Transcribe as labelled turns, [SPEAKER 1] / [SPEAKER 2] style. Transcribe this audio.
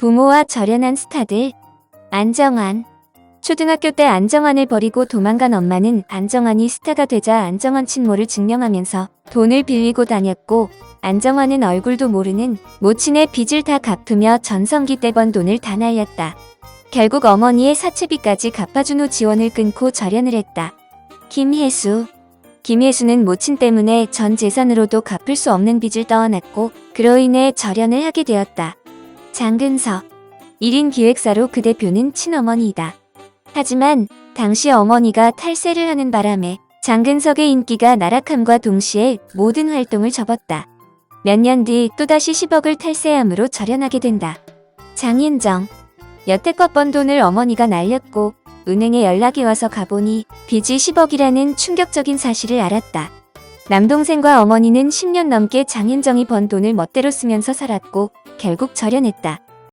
[SPEAKER 1] 부모와 절연한 스타들. 안정환. 초등학교 때 안정환을 버리고 도망간 엄마는 안정환이 스타가 되자 안정환 친모를 증명하면서 돈을 빌리고 다녔고 안정환은 얼굴도 모르는 모친의 빚을 다 갚으며 전성기 때 번 돈을 다 날렸다. 결국 어머니의 사채비까지 갚아준 후 지원을 끊고 절연을 했다. 김혜수. 김혜수는 모친 때문에 전 재산으로도 갚을 수 없는 빚을 떠안았고 그로 인해 절연을 하게 되었다. 장근석. 1인 기획사로 그 대표는 친어머니이다. 하지만 당시 어머니가 탈세를 하는 바람에 장근석의 인기가 나락함과 동시에 모든 활동을 접었다. 몇 년 뒤 또다시 10억을 탈세함으로 절연하게 된다. 장윤정. 여태껏 번 돈을 어머니가 날렸고 은행에 연락이 와서 가보니 빚이 10억이라는 충격적인 사실을 알았다. 남동생과 어머니는 10년 넘게 장윤정이 번 돈을 멋대로 쓰면서 살았고 결국 절연했다.